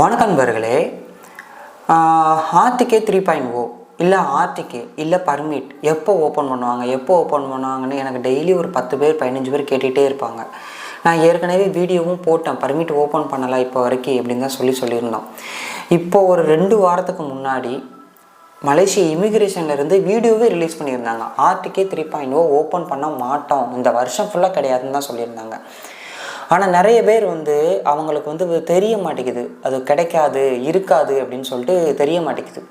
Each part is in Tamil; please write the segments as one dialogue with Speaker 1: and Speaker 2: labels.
Speaker 1: வணக்கம் நண்பர்களே. RTK three point O? இல்லை ஆர்டிகே இல்லை பர்மிட் எப்போ ஓப்பன் பண்ணுவாங்க எப்போ ஓப்பன் பண்ணுவாங்கன்னு எனக்கு டெய்லி ஒரு பத்து பேர் பதினஞ்சு பேர் கேட்டுகிட்டே இருப்பாங்க. நான் ஏற்கனவே வீடியோவும் போட்டேன் பர்மிட் ஓப்பன் பண்ணலாம் இப்போ வரைக்கும் அப்படின்னு தான் சொல்லி சொல்லியிருந்தோம். இப்போ ஒரு ரெண்டு வாரத்துக்கு முன்னாடி மலேசியா இமிக்ரேஷன்லேருந்து வீடியோவே ரிலீஸ் பண்ணியிருந்தாங்க. RTK three point O open பண்ண மாட்டோம். இந்த வருஷம் ஃபுல்லாக கிடையாதுன்னு தான் சொல்லியிருந்தாங்க. ஆனால் நிறைய பேர் வந்து அவங்களுக்கு வந்து தெரிய மாட்டேங்குது. அது கிடைக்காது இருக்காது அப்படின்னு சொல்லிட்டு தெரிய மாட்டேங்குது.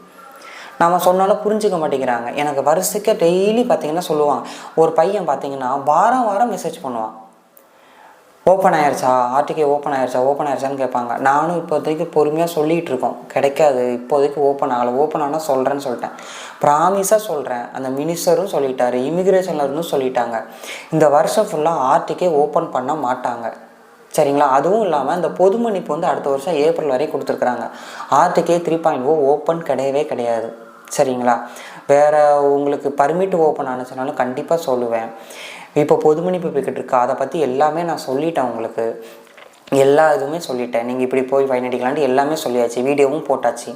Speaker 1: நம்ம சொன்னாலும் புரிஞ்சுக்க மாட்டேங்கிறாங்க. எனக்கு வருஷத்துக்கு டெய்லி பார்த்தீங்கன்னா சொல்லுவாங்க. ஒரு பையன் பார்த்தீங்கன்னா வாரம் வாரம் மெசேஜ் பண்ணுவான். ஓப்பன் ஆயிடுச்சா ஆர்டிகே ஓப்பன் ஆயிடுச்சா ஓப்பன் ஆயிடுச்சான்னு கேட்பாங்க. நானும் இப்போதைக்கு பொறுமையாக சொல்லிகிட்டு இருக்கோம் கிடைக்காது. இப்போதைக்கு ஓப்பன் ஆகலை. ஓப்பன் ஆனால் சொல்கிறேன்னு சொல்லிட்டேன். ப்ராமிஸாக சொல்கிறேன் அந்த மினிஸ்டரும் சொல்லிட்டாரு. இமிக்ரேஷனில் இருந்தும் சொல்லிட்டாங்க. இந்த வருஷம் ஃபுல்லாக ஆர்டிகே ஓப்பன் பண்ண மாட்டாங்க. சரிங்களா? அதுவும் இல்லாமல் இந்த பொது மன்னிப்பு வந்து அடுத்த வருஷம் ஏப்ரல் வரை கொடுத்துருக்குறாங்க. RTK three point O open கிடையவே கிடையாது. சரிங்களா? வேறு உங்களுக்கு பர்மிட் ஓப்பன் ஆனிச்சுனாலும் கண்டிப்பாக சொல்லுவேன். இப்போ பொது மன்னிப்பு பிக்கெட் இருக்கு. அதை பற்றி எல்லாமே நான் சொல்லிட்டேன் உங்களுக்கு. எல்லா இதுவுமே சொல்லிட்டேன். நீங்கள் இப்படி போய் ஃபைன் அடிக்கலான்ட்டு எல்லாமே சொல்லியாச்சு. வீடியோவும் போட்டாச்சு.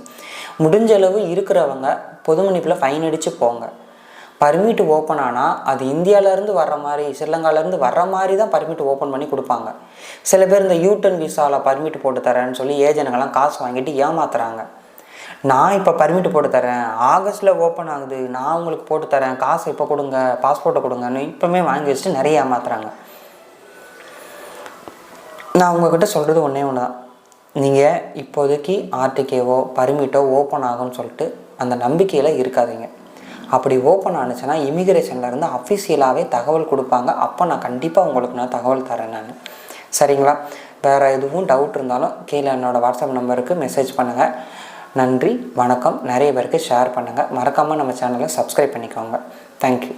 Speaker 1: முடிஞ்ச அளவு இருக்கிறவங்க பொது மன்னிப்பில் ஃபைன் அடித்து போங்க. பர்மிட் ஓப்பன் ஆனால் அது இந்தியாவிலேருந்து வர்ற மாதிரி ஸ்ரீலங்காலேருந்து வர்ற மாதிரி தான் பர்மிட் ஓப்பன் பண்ணி கொடுப்பாங்க. சில பேர் இந்த யூட்டன் விசாவில் பர்மிட் போட்டு தரேன்னு சொல்லி ஏஜென்ட்கெல்லாம் காசு வாங்கிட்டு ஏமாத்துறாங்க. நான் இப்போ பர்மிட் போட்டு தரேன் ஆகஸ்ட்டில் ஓப்பன் ஆகுது நான் உங்களுக்கு போட்டு தரேன் காசு இப்போ கொடுங்க பாஸ்போர்ட்டை கொடுங்கன்னு இப்போமே வாங்கி வச்சுட்டு நிறைய ஏமாத்துறாங்க. நான் உங்ககிட்ட சொல்கிறது ஒன்றே ஒன்று தான் நீங்கள் இப்போதைக்கு ஆர்டிகேவோ பர்மிட்டோ ஓப்பன் ஆகும்னு சொல்லிட்டு அந்த நம்பிக்கையில் இருக்காதீங்க. அப்படி ஓப்பன் ஆனுச்சுன்னா இமிக்ரேஷன்லேருந்து அஃபிஷியலாகவே தகவல் கொடுப்பாங்க. அப்போ நான் கண்டிப்பாக உங்களுக்கு நான் தகவல் தரேன் நான். சரிங்களா? வேறு எதுவும் டவுட் இருந்தாலும் கீழே என்னோடய வாட்ஸ்அப் நம்பருக்கு மெசேஜ் பண்ணுங்கள் நன்றி வணக்கம். நிறைய பேருக்கு ஷேர் பண்ணுங்கள் மறக்காமல் நம்ம சேனலை சப்ஸ்கிரைப் பண்ணிக்கோங்க. தேங்க்யூ